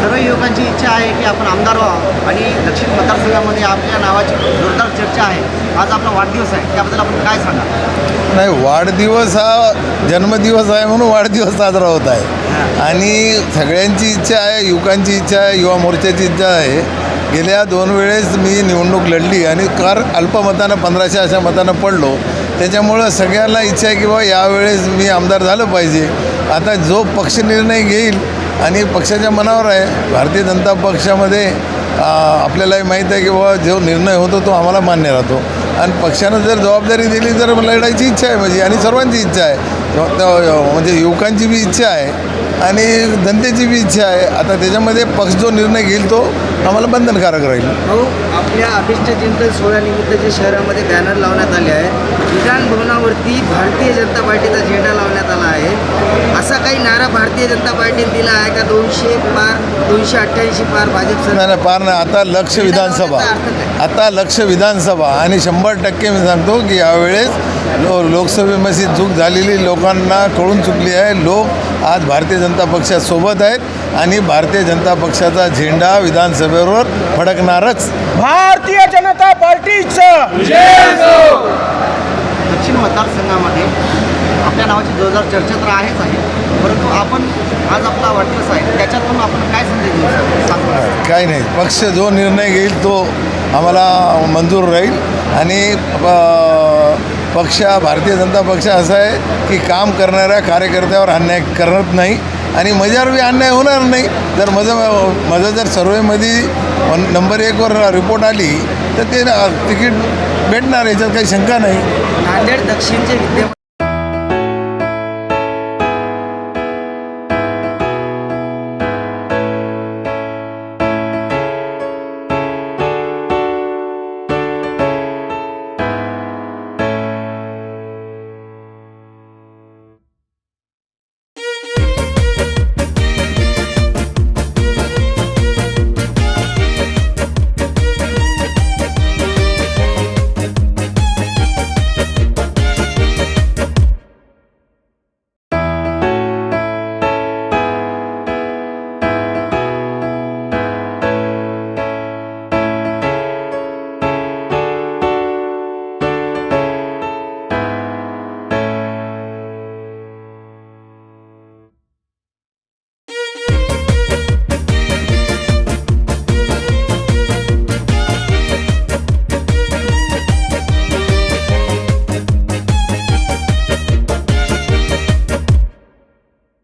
सर्व युवकांची इच्छा आहे की आपण आमदार व्हावं. आणि दक्षिण मतदारसंघामध्ये आपल्या नावाची जोरदार चर्चा आहे. आज आपला वाढदिवस आहे. त्याबद्दल आपण काय सांगा नाही वाढदिवस हा जन्मदिवस आहे म्हणून वाढदिवस साजरा होत आहे. आणि सगळ्यांची इच्छा आहे युवकांची इच्छा आहे युवा मोर्चाची इच्छा आहे. गेल्या दोन वेळेस मी निवडणूक लढली आणि कार अल्पमतानं पंधराशे अशा मतानं पडलो. त्याच्यामुळं सगळ्यांना इच्छा आहे की बाबा यावेळेस मी आमदार झालं पाहिजे. आता जो पक्ष निर्णय घेईल आणि पक्षाच्या मनावर आहे. भारतीय जनता पक्षामध्ये आपल्यालाही माहीत आहे की बाबा जो निर्णय होतो तो आम्हाला मान्य राहतो. आणि पक्षानं जर जबाबदारी दिली तर लढायची इच्छा आहे. माझी आणि सर्वांची इच्छा आहे. म्हणजे युवकांची बी इच्छा आहे आणि जनतेची बी इच्छा आहे. आता त्याच्यामध्ये पक्ष जो निर्णय घेईल तो आम्हाला बंधनकारक राहील. आपल्या अभिष्ट चिंतन सोहळ्यानिमित्त जे शहरामध्ये बॅनर लावण्यात आले आहे विधान भवनावरती भारतीय जनता पार्टीचा झेंडा लावण्यात काही नारा भारतीय जनता पार्टीने दिला आहे का? दोनशे पार दोनशे अठ्ठ्याऐंशी पार भाजप नाही नाही पार नाही. आता लक्ष विधानसभा. आता लक्ष विधानसभा. आणि शंभर टक्के मी सांगतो की यावेळेस लो लोकसभेमध्ये चूक झालेली लोकांना कळून चुकली आहे. लोक आज भारतीय जनता पक्षासोबत आहेत आणि भारतीय जनता पक्षाचा झेंडा विधानसभेवर फडकणारच. भारतीय जनता पार्टीचं. दक्षिण मतदारसंघामध्ये आपल्या नावाची जोरदार चर्चा तर आहेच आहे. परंतु आपण आज आपला वाढदिवस आहे त्याच्यातून आपण काय संदेश देऊ सांगू. काही नाही. पक्ष जो निर्णय घेईल तो आम्हाला मंजूर राहील. आणि पक्ष भारतीय जनता पक्ष असा आहे की काम करणाऱ्या कार्यकर्त्यावर अन्याय करत नाही. आणि माझ्यावर बी अन्याय होणार नाही. जर माझं माझं जर सर्वेमध्ये नंबर एकवर रिपोर्ट आली तर ते तिकीट भेटणार याच्यात काही शंका नाही. नांदेड दक्षिणचे विद्यमान